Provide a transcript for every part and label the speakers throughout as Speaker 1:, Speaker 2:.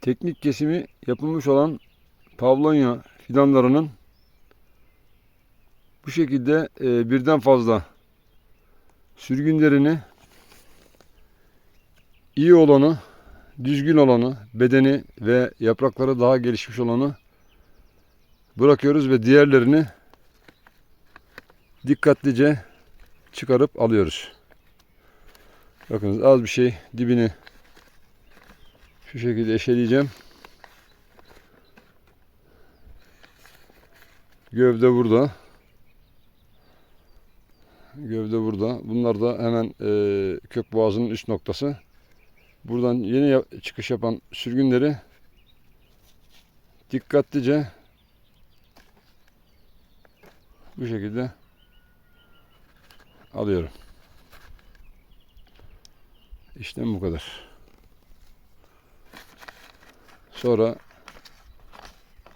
Speaker 1: teknik kesimi yapılmış olan pavlonya fidanlarının bu şekilde e, birden fazla sürgünlerini iyi olanı, düzgün olanı, bedeni ve yaprakları daha gelişmiş olanı bırakıyoruz ve diğerlerini dikkatlice çıkarıp alıyoruz. Bakınız az bir şey dibini şu şekilde eşeleyeceğim. Gövde burada. Gövde burada. Bunlar da hemen e, kök boğazının üst noktası. Buradan yeni çıkış yapan sürgünleri dikkatlice bu şekilde alıyorum. İşlem bu kadar. Sonra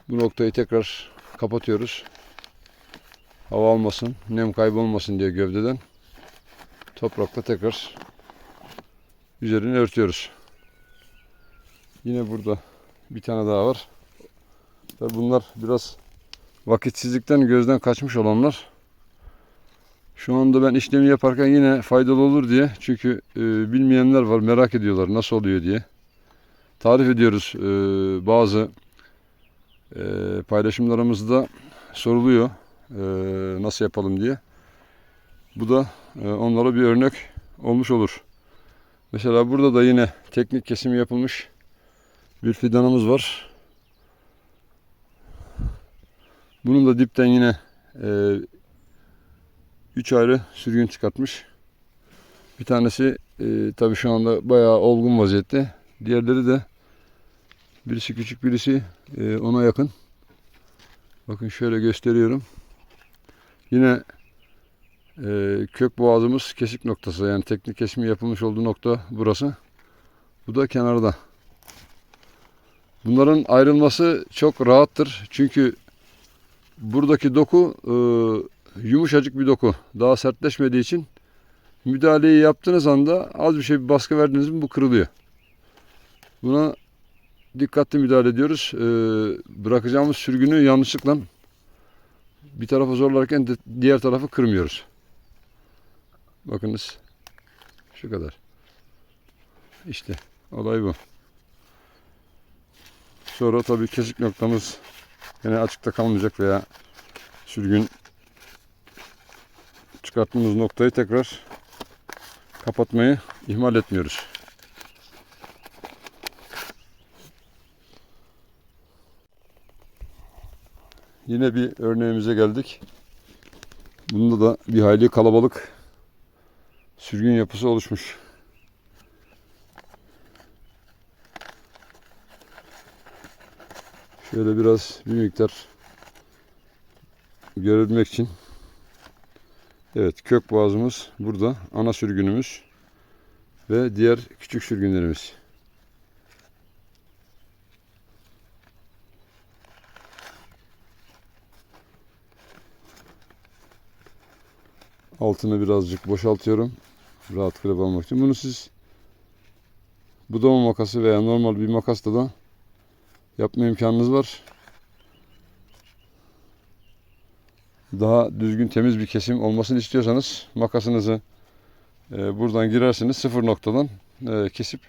Speaker 1: bu noktayı tekrar kapatıyoruz. Hava almasın, nem kaybolmasın diye gövdeden toprakla tekrar üzerini örtüyoruz. Yine burada bir tane daha var. Tabii bunlar biraz vakitsizlikten gözden kaçmış olanlar. Şu anda ben işlemi yaparken yine faydalı olur diye. Çünkü e, bilmeyenler var merak ediyorlar nasıl oluyor diye. Tarif ediyoruz e, bazı e, paylaşımlarımızda soruluyor e, nasıl yapalım diye. Bu da e, onlara bir örnek olmuş olur. Mesela burada da yine teknik kesimi yapılmış bir fidanımız var. Bunun da dipten yine e, üç ayrı sürgün çıkartmış. Bir tanesi e, tabii şu anda bayağı olgun vaziyette. Diğerleri de birisi küçük birisi e, ona yakın. Bakın şöyle gösteriyorum. Yine e, kök boğazımız kesik noktası yani teknik kesimi yapılmış olduğu nokta burası. Bu da kenarda. Bunların ayrılması çok rahattır. Çünkü buradaki doku e, yumuşacık bir doku. Daha sertleşmediği için müdahaleyi yaptığınız anda az bir şey bir baskı verdiniz mi bu kırılıyor. Buna dikkatli müdahale ediyoruz. E, bırakacağımız sürgünü yanlışlıkla bir tarafa zorlarken de diğer tarafı kırmıyoruz. Bakınız şu kadar. İşte olay bu. Sonra tabii kesik noktamız yine açıkta kalmayacak veya sürgün çıkarttığımız noktayı tekrar kapatmayı ihmal etmiyoruz. Yine bir örneğimize geldik. Bunda da bir hayli kalabalık sürgün yapısı oluşmuş. Şöyle biraz bir miktar görebilmek için. Evet kök boğazımız burada. Ana sürgünümüz ve diğer küçük sürgünlerimiz. Altını birazcık boşaltıyorum. Rahat kırıp almak için. Bunu siz budama makası veya normal bir makasla da yapma imkanınız var. Daha düzgün temiz bir kesim olmasını istiyorsanız makasınızı e, buradan girersiniz sıfır noktadan e, kesip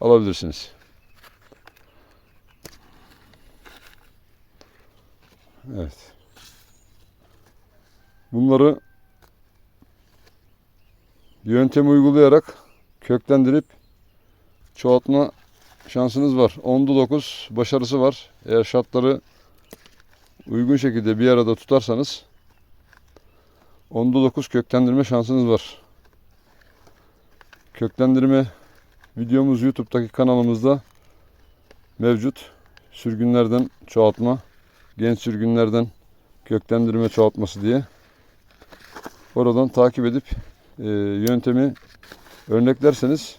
Speaker 1: alabilirsiniz. Evet. Bunları yöntemi uygulayarak köklendirip çoğaltma şansınız var. 10'da 9 başarısı var. Eğer şartları uygun şekilde bir arada tutarsanız 10'da 9 köklendirme şansınız var. Köklendirme videomuz YouTube'daki kanalımızda mevcut. Sürgünlerden çoğaltma, genç sürgünlerden köklendirme çoğaltması diye. Oradan takip edip e, yöntemi örneklerseniz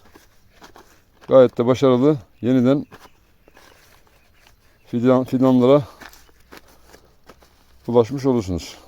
Speaker 1: gayet de başarılı yeniden fidan, fidanlara ulaşmış olursunuz.